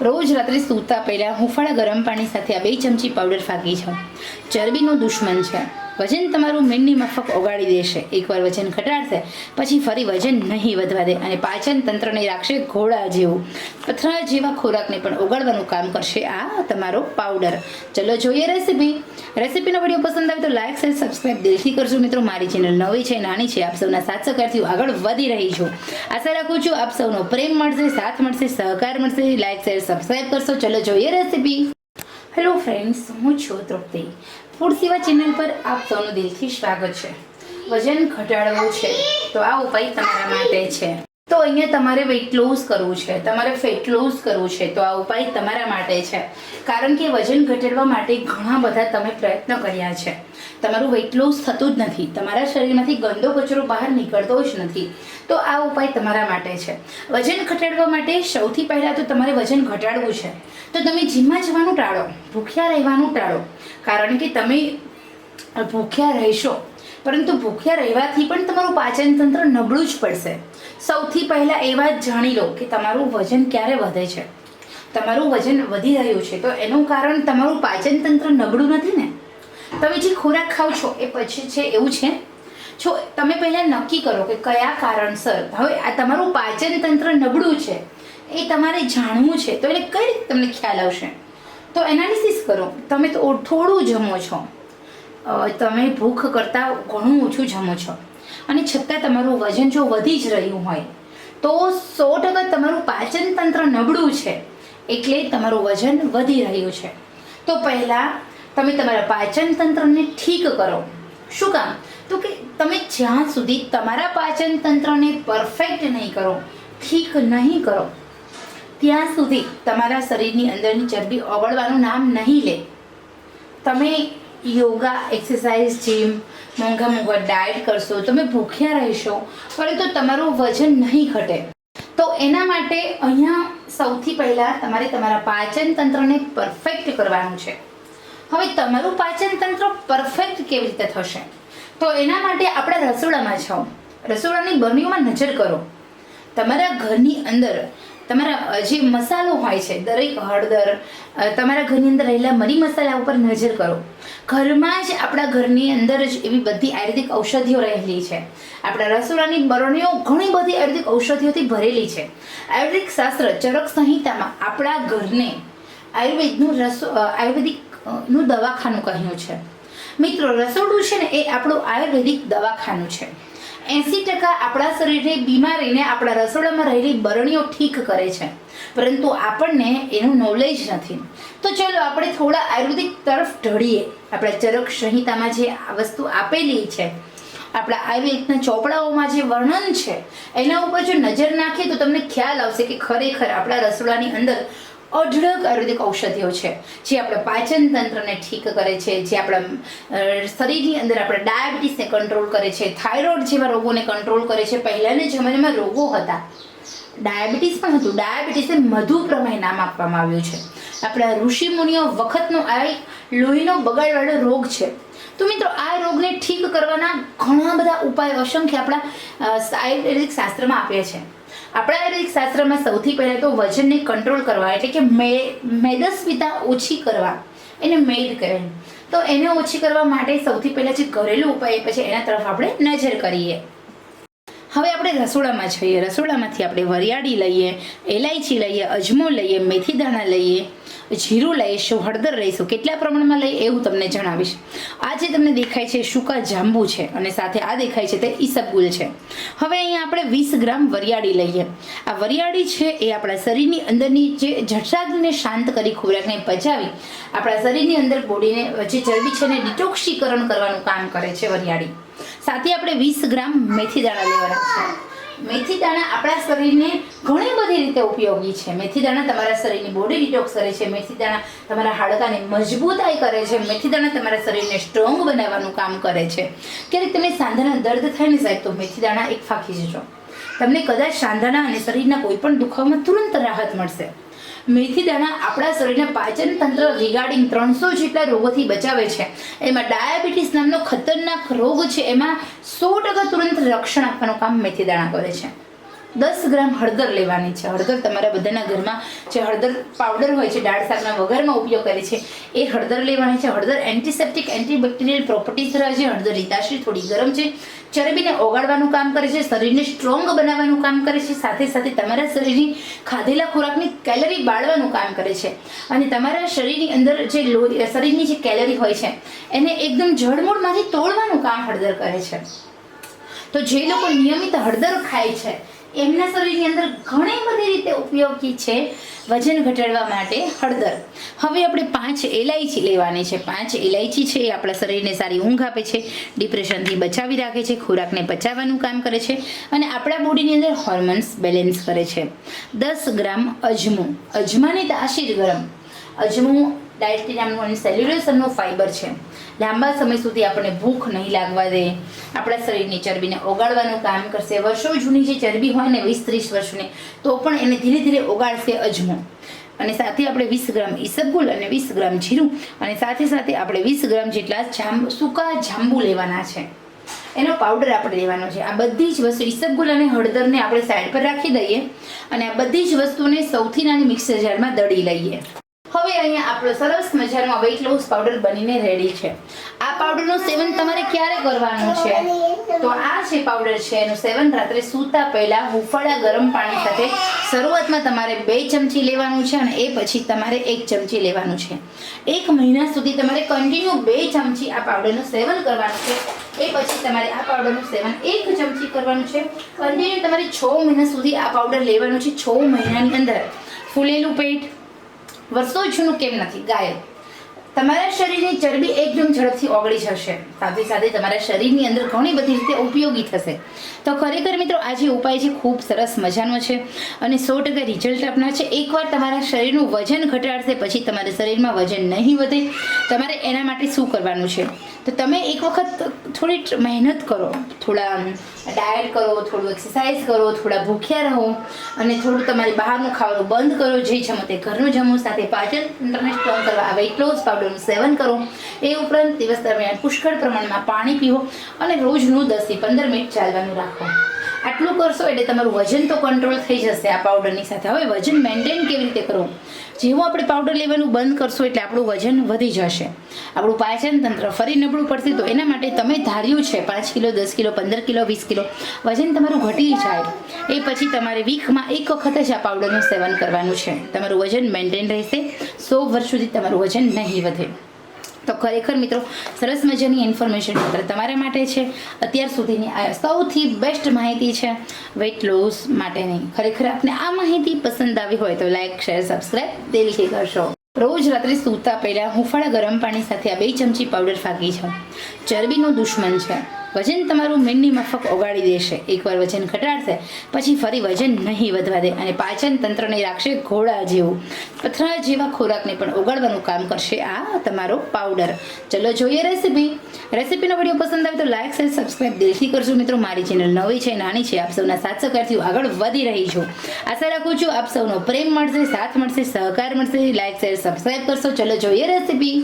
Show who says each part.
Speaker 1: રોજ રાત્રે સૂતા પહેલાં હુંફાળા ગરમ પાણી સાથે આ બે ચમચી પાવડર ફાંકી છે. ચરબીનું દુશ્મન છે. વજન તમારું મીંડની માફક ઓગાળી દેશે. એકવાર વજન ઘટાડશે, પછી ફરી વજન નહીં વધવા દે અને પાચન તંત્રને રાખશે ઘોડા જેવું. પથરા જેવા ખોરાકને પણ ઓગાળવાનું કામ કરશે આ તમારો પાવડર. ચલો જોઈએ રેસીપી. રેસીપીનો વીડિયો પસંદ આવે તો લાઈક શેર સબસ્ક્રાઇબ દિલથી કરજો મિત્રો. મારી ચેનલ નવી છે, નાની છે, આપ સૌના સાથ સહકારથી આગળ વધી રહી છું. આશા રાખું છું આપ સૌનો પ્રેમ મળશે, સાથ મળશે, સહકાર મળશે. લાઈક, શેર, સબસ્ક્રાઇબ કરશો. ચલો જોઈએ રેસીપી. ફ્રેન્ડ્સ હું છું તૃપ્તિ. ફૂડ સેવા ચેનલ પર આપ સૌનું દિલથી સ્વાગત છે. વજન ઘટાડવું છે, તો આ ઉપાય તમારા માટે છે. તો અહીંયા તમારે વેઇટ લોસ કરવું છે, તમારે ફેટ લોસ કરવું છે, તો આ ઉપાય તમારા માટે છે. કારણ કે વજન ઘટાડવા માટે ઘણા બધા તમે પ્રયત્ન કર્યા છે. તમારું વેઇટ લોસ થતું જ નથી, તમારા શરીરમાંથી ગંદો કચરો બહાર નીકળતો જ નથી. તો આ ઉપાય તમારા માટે છે. વજન ઘટાડવા માટે સૌથી પહેલાં તો તમારે વજન ઘટાડવું છે. તો તમે જીમમાં જવાનું ટાળો, ભૂખ્યા રહેવાનું ટાળો. કારણ કે તમે ભૂખ્યા રહેશો પરંતુ ભૂખ્યા રહેવાથી પણ તમારું પાચન તંત્ર નબળું જ પડશે. સૌથી પહેલાં એ વાત જાણી લો કે તમારું વજન ક્યારે વધે છે. તમારું વજન વધી રહ્યું છે તો એનું કારણ તમારું પાચન તંત્ર નબળું નથી ને? તમે જે ખોરાક ખાઓ છો એ પછી છે એવું છે? જો તમે પહેલાં નક્કી કરો કે કયા કારણસર હવે આ તમારું પાચન તંત્ર નબળું છે, એ તમારે જાણવું છે તો એટલે કઈ રીતે તમને ખ્યાલ આવશે? તો એનાલિસિસ કરો, તમે તો થોડું જમો છો. તમે ભૂખ કરતાં ઘણું ઓછું જમો છો. અને છતાં તમારું વજન જો વધી જ રહ્યું હોય, તો સો ટકા તમારું પાચન તંત્ર નબળું છે. એટલે તમારું વજન વધી રહ્યું છે. તો પહેલાં તમે તમારા પાચન તંત્રને ઠીક કરો. શું કામ? તો કે તમે જ્યાં સુધી તમારા પાચન તંત્રને પરફેક્ટ નહીં કરો, ઠીક નહીં કરો, ત્યાં સુધી તમારા શરીરની અંદરની ચરબી ઓગળવાનું નામ નહીં લે. તમે યોગા એક્સરસાઇઝ જીમ મોંઘા મોંઘા ડાયટ કરશો, તમે ભૂખ્યા રહેશો પરંતુ તમારું વજન નહીં ઘટે. તો એના માટે અહીંયા સૌથી પહેલાં તમારે તમારા પાચન તંત્રને પરફેક્ટ કરવાનું છે. હવે તમારું પાચન તંત્ર પરફેક્ટ કેવી રીતે થશે? તો એના માટે આપણે રસોડામાં જાઓ. રસોડાની બરણીઓમાં નજર કરો. તમારા ઘરની અંદર તમારા જે મસાલો હોય છે દરેક હળદર તમારા ઘરની અંદર રહેલા મરી મસાલા ઉપર નજર કરો. ઘરમાં જ આપણા ઘરની અંદર જ એવી બધી આયુર્વેદિક ઔષધિઓ રહેલી છે. આપણા રસોડાની બરણીઓ ઘણી બધી આયુર્વેદિક ઔષધિઓથી ભરેલી છે. આયુર્વેદિક શાસ્ત્ર ચરક સંહિતામાં આપણા ઘરને આયુર્વેદનું રસો અ, આયુર્વેદિક અ, નું દવાખાનું કહ્યું છે. મિત્રો રસોડું છે ને એ આપણું આયુર્વેદિક દવાખાનું છે. એંસી ટકા આપણા શરીરે બીમારીને આપણા રસોડામાં રહેલી બરણીઓ ઠીક કરે છે. પરંતુ આપણને એનું નોલેજ નથી. તો ચલો આપણે થોડા આયુર્વેદિક તરફ ઢળીએ. આપણા ચરક સંહિતામાં જે આ વસ્તુ આપેલી છે, આપણા આયુર્વેદના ચોપડાઓમાં જે વર્ણન છે, એના ઉપર જો નજર નાખીએ તો તમને ખ્યાલ આવશે કે ખરેખર આપણા રસોડાની અંદર અઢળક આયુર્વેદિક ઔષધિઓ છે, જે આપણા પાચન તંત્રને ઠીક કરે છે, જે આપણા શરીરની અંદર આપણે ડાયાબિટીસને કંટ્રોલ કરે છે, થાઇરોઇડ જેવા રોગોને કંટ્રોલ કરે છે. પહેલાંના જમાનામાં રોગો હતા. ડાયાબિટીસ પણ હતું. ડાયાબિટીસને મધુપ્રમેહ નામ આપવામાં આવ્યું છે. આપણા ઋષિ મુનિઓ વખતનો આ લોહીનો બગાડવાળો રોગ છે. તો મિત્રો, આ રોગને ઠીક કરવાના ઘણા બધા ઉપાય અસંખ્ય આપણા આયુર્વેદિક શાસ્ત્રમાં આપ્યા છે. આપણા આયુર્વેદિક શાસ્ત્રમાં સૌથી પહેલાં તો વજનને કંટ્રોલ કરવા, એટલે કે મેદસ્વીતા ઓછી કરવા, એને મેદ કહે તો એને ઓછી કરવા માટે સૌથી પહેલાં જે ઘરેલું ઉપાય પછી એના તરફ આપણે નજર કરીએ. હવે આપણે રસોડામાં જઈએ. રસોડામાંથી આપણે વરિયાળી લઈએ એલાયચી લઈએ, અજમો લઈએ, મેથી દાણા લઈએ, જીરું લઈશું, હળદર લઈશું. કેટલા પ્રમાણમાં લઈએ એવું તમને જણાવીશ. આ જે તમને દેખાય છે સૂકા જાંબુ છે અને સાથે આ દેખાય છે તે ઈસબગુલ છે. હવે અહીંયા આપણે વીસ ગ્રામ વરિયાળી લઈએ. આ વરિયાળી છે એ આપણા શરીરની અંદરની જે જઠરાગ્નિને શાંત કરી, ખોરાકને પચાવી, આપણા શરીરની અંદર બોડીને જે ચરબી છે એને ડિટોક્સીકરણ કરવાનું કામ કરે છે વરિયાળી. સાથે આપણે વીસ ગ્રામ મેથી દાણા લેવાના છે. મેથી દાણા આપણા શરીરને ઘણી બધી રીતે ઉપયોગી છે. મેથી દાણા તમારા શરીરની બોડી ડિટોક્સ કરે છે. મેથી દાણા તમારા હાડકાને મજબૂતાઈ કરે છે. મેથી દાણા તમારા શરીરને સ્ટ્રોંગ બનાવવાનું કામ કરે છે. ક્યારેક તમે સાંધાના દર્દ થાય ને સાહેબ, તો મેથી દાણા એક ફાંકી જજો. તમને કદાચ સાંધાના અને શરીરના કોઈ પણ દુખાવામાં તુરંત રાહત મળશે. મેથી દાણા આપણા શરીરના પાચન તંત્ર રિગાર્ડિંગ ત્રણસો જેટલા રોગોથી બચાવે છે. એમાં ડાયાબિટીસ નામનો ખતરનાક રોગ છે. એમાં સો ટકા તુરંત રક્ષણ આપવાનું કામ મેથી દાણા કરે છે. દસ ગ્રામ હળદર લેવાની છે. હળદર તમારા બધાના ઘરમાં જે હળદર પાવડર હોય છે, દાળ, શાકના વઘારમાં ઉપયોગ કરે છે, એ હળદર લેવાની છે. હળદર એન્ટિસેપ્ટિક એન્ટીબેક્ટેરિયલ પ્રોપર્ટીઝ ધરાવે છે. હળદર રીતાશ્રી થોડી ગરમ છે. ચરબીને ઓગાળવાનું કામ કરે છે, શરીરને સ્ટ્રોંગ બનાવવાનું કામ કરે છે, સાથે સાથે તમારા શરીરની ખાધેલા ખોરાકની કેલરી બાળવાનું કામ કરે છે. અને તમારા શરીરની અંદર જે લોહી શરીરની જે કેલરી હોય છે, એને એકદમ જળમૂળમાંથી તોડવાનું કામ હળદર કરે છે. તો જે લોકો નિયમિત હળદર ખાય છે એમના શરીરની અંદર ઘણી બધી રીતે ઉપયોગી છે વજન ઘટાડવા માટે હળદર. હવે આપણે પાંચ એલાયચી લેવાની છે. પાંચ એલાયચી છે એ આપણા શરીરને સારી ઊંઘ આપે છે, ડિપ્રેશનથી બચાવી રાખે છે, ખોરાકને પચાવવાનું કામ કરે છે અને આપણા બોડીની અંદર હોર્મોન્સ બેલેન્સ કરે છે. દસ ગ્રામ અજમું. અજમાની તાસીર ગરમ. અજમું ડાયસ્ટી નામનું સેલ્યુલેશનનું ફાઇબર છે. લાંબા સમય સુધી આપણને ભૂખ નહીં લાગવા દે. આપણા શરીરની ચરબીને ઓગાળવાનું કામ કરશે. વર્ષો જૂની જે ચરબી હોય ને વીસ ત્રીસ વર્ષની, તો પણ એને ધીરે ધીરે ઓગાળશે અજમો. અને સાથે આપણે વીસ ગ્રામ ઈસબગુલ અને વીસ ગ્રામ જીરું અને સાથે સાથે આપણે વીસ ગ્રામ જેટલા જાંબ સૂકા જાંબુ લેવાના છે. એનો પાવડર આપણે લેવાનો છે. આ બધી જ વસ્તુ ઈસબગુલ અને હળદરને આપણે સાઈડ પર રાખી દઈએ અને આ બધી જ વસ્તુને સૌથી નાની મિક્સર જારમાં દળી લઈએ. હવે અહીંયા આપણો સરસ મજાનો વેઇટ લોસ પાવડર બનીને રેડી છે. આ પાવડરનું સેવન તમારે ક્યારે કરવાનું છે? તો આ જે પાવડર છે, એનું સેવન રાત્રે સૂતા પહેલા હુંફાળા ગરમ પાણી સાથે શરૂઆતમાં તમારે બે ચમચી લેવાનું છે અને એ પછી તમારે એક ચમચી લેવાનું છે. એક મહિના સુધી તમારે કન્ટિન્યુ બે ચમચી આ પાવડરનું સેવન કરવાનું છે. એ પછી તમારે આ પાવડરનું સેવન એક ચમચી કરવાનું છે. કન્ટિન્યુ તમારે છ મહિના સુધી આ પાવડર લેવાનું છે, છ મહિનાની અંદર. ફૂલેલું પેટ વર્ષો જૂનું કેમ નથી? ગાયબ. તમારા શરીરની ચરબી એકદમ ઝડપથી ઓગળી જશે. સાથે સાથે તમારા શરીરની અંદર ઘણી બધી રીતે ઉપયોગી થશે. તો ખરેખર મિત્રો, આ જે ઉપાય છે, ખૂબ સરસ મજાનો છે અને સો ટકા રિઝલ્ટ આપનાર છે. એકવાર તમારા શરીરનું વજન ઘટાડશે, પછી તમારા શરીરમાં વજન નહીં વધે, તમારે એના માટે શું કરવાનું છે? તો તમે એક વખત થોડી મહેનત કરો, થોડા ડાયટ કરો, થોડું એક્સરસાઇઝ કરો, થોડા ભૂખ્યા રહો અને થોડું તમારી બહારનું ખાવાનું બંધ કરો. જે જમો તે ઘરનું જમો, સાથે પાચન તંત્રને સ્ટ્રોંગ કરવા, આ વેઇટ લોસ પાવડરનું સેવન કરો. એ ઉપરાંત દિવસ દરમિયાન પુષ્કળ પ્રમાણમાં પાણી પીવો અને રોજનું દસથી પંદર મિનિટ ચાલવાનું રાખો. આટલું કરશો એટલે તમારું વજન તો કંટ્રોલ થઈ જશે આ પાવડરની સાથે. હવે વજન મેન્ટેન કેવી રીતે કરવું? જેવું આપણે પાવડર લેવાનું બંધ કરશો એટલે આપણું વજન વધી જશે. આપણું પાચન તંત્ર ફરી નબળું પડશે તો એના માટે તમે ધાર્યું છે પાંચ કિલો, દસ કિલો, પંદર કિલો, વીસ કિલો. વજન તમારું ઘટી જાય. એ પછી તમારે વીકમાં એક વખત જ આ પાવડરનું સેવન કરવાનું છે. તમારું વજન મેન્ટેન રહેશે. સો વર્ષ સુધી તમારું વજન નહીં વધે. તો ખરેખર મિત્રો, સરસ મજાની ઇન્ફોર્મેશન માત્ર તમારા માટે છે. અત્યાર સુધીની આ સૌથી બેસ્ટ માહિતી છે વેઇટ લોસ માટેની. ખરેખર આપને આ માહિતી પસંદ આવી હોય તો લાઇક શેર સબસ્ક્રાઇબ દિલથી કરશો. રોજ રાત્રે સૂતા પહેલાં હુંફાળા ગરમ પાણી સાથે આ બે ચમચી પાવડર ફાકી છે. ચરબીનો દુશ્મન છે. વજન તમારું મીણની માફક ઓગાળી દેશે. એકવાર વજન ઘટાડશે, પછી ફરી વજન નહીં વધવા દે અને પાચન તંત્રને રાખશે ઘોડા જેવું. પથરા જેવા ખોરાકને પણ ઓગાળવાનું કામ કરશે આ તમારો પાવડર. ચલો જોઈએ રેસીપી. રેસીપીનો વીડિયો પસંદ આવે તો લાઈક, શેર સબસ્ક્રાઈબ દિલથી કરજો મિત્રો. મારી ચેનલ નવી છે, નાની છે, આપ સૌના સાથ સહકારથી આગળ વધી રહી છું. આશા રાખું છું આપ સૌનો પ્રેમ મળશે, સાથ મળશે, સહકાર મળશે. લાઈક, શેર સબસ્ક્રાઈબ કરશો. ચલો જોઈએ રેસીપી.